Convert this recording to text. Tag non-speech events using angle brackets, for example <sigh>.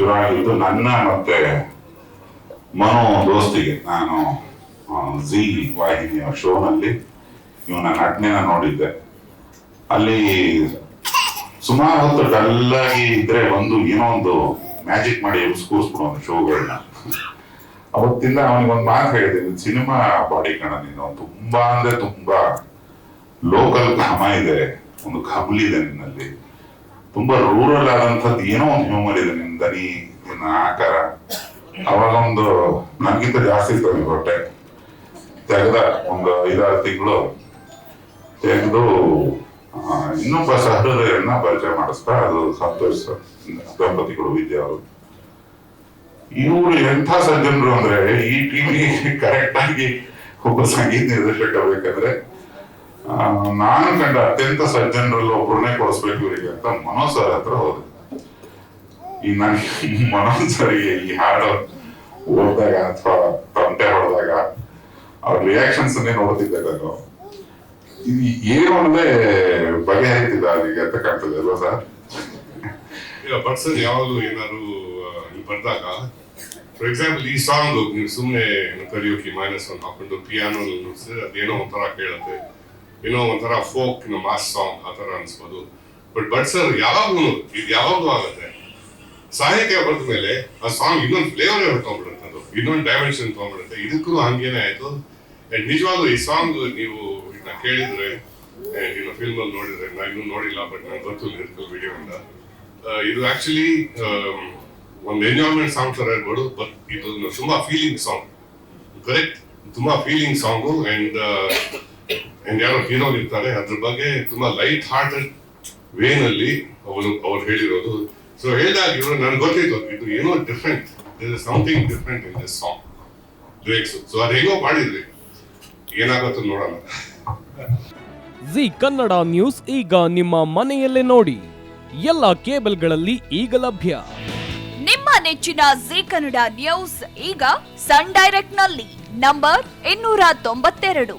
ಶುರು ಆಗಿದ್ದು ನನ್ನ ಮತ್ತೆ ಮನೋ ದೋಸ್ತಿಗೆ. ನಾನು ಜಿ ವಾಹಿನಿಯ ಶೋನಲ್ಲಿ ಇವನ ನಟನೆನ ನೋಡಿದ್ದೆ. ಅಲ್ಲಿ ಸುಮಾರು ಹೊತ್ತು ಡಲ್ಲಾಗಿ ಇದ್ರೆ ಒಂದು ಏನೋ ಒಂದು ಮ್ಯಾಜಿಕ್ ಮಾಡಿ ಕೂರಿಸ್ಬಿಡೋನು ಶೋಗಳನ್ನ. ಅವತ್ತಿಂದ ಅವನಿಗೆ ಒಂದು ಮಾತು ಹೇಳಿದ್ದೀನಿ ಸಿನಿಮಾ ಬಾಡಿ ಕಣ ನೀನು. ತುಂಬಾ ಅಂದ್ರೆ ತುಂಬಾ ಲೋಕಲ್ ಘಮ ಇದೆ. ಒಂದು ಕಬಲಿದೆ ನಿನ್ನಲ್ಲಿ. ತುಂಬಾ ರೂರಲ್ ಆದಂಥದ್ದು ಏನೋ ಒಂದು ಹ್ಯೂಮರ್ ಇದೆ ನಿಮ್ ದನಿ ನಿನ್ನ ಆಕಾರ. ಅವಾಗ ಒಂದು ನನಗಿಂತ ಜಾಸ್ತಿ ಇತ್ತು ಹೊಟ್ಟೆ. ತೆಗೆದ ಒಂದು ಐದಾರು ತಿಂಗಳು ತೆಗೆದು ಇನ್ನೊಬ್ಬ ಸಹೋದರಿಯನ್ನ ಪರಿಚಯ ಮಾಡಿಸ್ತಾ ಅದು ಸಂತೋಷ, ದಂಪತಿಗಳು ವಿದ್ಯೆ ಅವರು ಇವರು ಎಂಥ ಸಜ್ಜನರು ಅಂದ್ರೆ ಈ ಟೀಮಿಗೆ ಕರೆಕ್ಟ್ <laughs> ಆಗಿ ಒಬ್ಬ ಸಂಗೀತ ನಿರ್ದೇಶಕ ಬೇಕಾದ್ರೆ ನಾನು ಕಂಡ ಅತ್ಯಂತ ಸಜ್ಜನರಲ್ಲಿ ಒಬ್ಬರನ್ನೇ ಕೊಡಿಸ್ಬೇಕು ಇವರಿಗೆ ಅಂತ ಮನೋಜ್ ಸರ್ ಹತ್ರ ಹೋದೆ. ಈ ನನ್ ಮನೋ ಸರಿಗೆ ಈ ಹಾಡು ಓದಿದಾಗ ಅಥವಾ ತಂಟೆ ಹೊಡೆದಾಗ ಅವ್ರ ರಿಯಾಕ್ಷನ್ಸ್ ಅನ್ನೇ ನೋಡ್ತಿದ್ದೆ ನಾನು. ಇದು ಏನು ಅಂದ್ರೆ ಬಗೆಹರಿತಿದ್ದ ಅಲ್ಲಿಗೆ ಅಂತ ಕಾಣ್ತದೆ ಅಲ್ವಾ ಸರ್? ಈಗ ಪರ್ಸನ್ ಯಾವಾಗಲೂ ಏನಾದ್ರು ಬರೆದಾಗ ಫಾರ್ ಎಕ್ಸಾಂಪಲ್ ಈ ಸಾಂಗ್ ನೀವು ಸುಮ್ಮನೆ ಕರಿಯೋಕೆ ಮೈನಸ್ ಒಂದು ಹಾಕೊಂಡು ಪಿಯಾನೋ ಅದೇನೋ ಒಂಥರ ಕೇಳುತ್ತೆ. ಏನೋ ಒಂಥರ ಫೋಕ್ ಮಾಸ್ ಸಾಂಗ್ ಆ ಥರ ಅನ್ಸ್ಬೋದು. ಬಟ್ ಬಟ್ ಸರ್ ಯಾವಾಗ್ಲೂ ಇದು ಯಾವಾಗಲೂ ಆಗುತ್ತೆ. ಸಾಹಿತ್ಯ ಬರೆದ ಮೇಲೆ ಆ ಸಾಂಗ್ ಇನ್ನೊಂದು ಫ್ಲೇವರ್ ಹೊರಟೋಗ್ಬಿಡುತ್ತೆ ಅದು. ಇನ್ನೊಂದು ಡೈಮೆನ್ಷನ್ ತಗೊಂಡ್ಬಿಡುತ್ತೆ. ಇದಕ್ಕೂ ಹಂಗೇನೆ ಆಯ್ತು. And ನಿಜವಾಗ್ಲೂ ಈ ಸಾಂಗ್ ನೀವು ಇದನ್ನ ಕೇಳಿದ್ರೆ ಇನ್ನು ಫಿಲ್ಮ್ ಅಲ್ಲಿ ನೋಡಿದ್ರೆ, ನಾ ಇನ್ನೂ ನೋಡಿಲ್ಲ ಬಟ್ ನಂಗೆ ಗೊತ್ತು ಲಿರಿಕಲ್ ವಿಡಿಯೋ ಇಂದ. ಇದು ಆಕ್ಚುಲಿ ಒಂದು ಎಂಜಾಯ್ಮೆಂಟ್ ಸಾಂಗ್ ತರ ಇರ್ಬೋದು ಬಟ್ ಇದು ತುಂಬಾ ಫೀಲಿಂಗ್ ಸಾಂಗ್ ಕರೆಕ್ಟ್ ತುಂಬಾ ಫೀಲಿಂಗ್ ಸಾಂಗು ಅಂಡ್ ಅಂಡ್ ಯಾರೋ ಹೀರೋ ಇರ್ತಾರೆ ಅದ್ರ ಬಗ್ಗೆ ತುಂಬಾ ಲೈಟ್ ಹಾರ್ಟೆಡ್ ವೇನಲ್ಲಿ ಅವರು ಅವ್ರು ಹೇಳಿರೋದು. ಸೊ ಹೇಳಿದಾಗ ಇವರು ನನ್ಗೆ ಗೊತ್ತಿತ್ತು. ಇದು ಏನೋ different is something different in this song lyrics so ಅದು ಹೇಗೋ ಮಾಡಿದ್ವಿ. ಏನಾಗುತ್ತೋ ನೋಡೋಣ. ಜಿ ಕನ್ನಡ ನ್ಯೂಸ್ ಈಗ ನಿಮ್ಮ ಮನೆಯಲ್ಲೇ ನೋಡಿ. ಎಲ್ಲ ಕೇಬಲ್ಗಳಲ್ಲಿ ಈಗ ಲಭ್ಯ. ನಿಮ್ಮ ನೆಚ್ಚಿನ ಜಿ ಕನ್ನಡ ನ್ಯೂಸ್ ಈಗ ಸನ್ ಡೈರೆಕ್ಟ್ನಲ್ಲಿ ನಂಬರ್ ಇನ್ನೂರ ತೊಂಬತ್ತೆರಡು.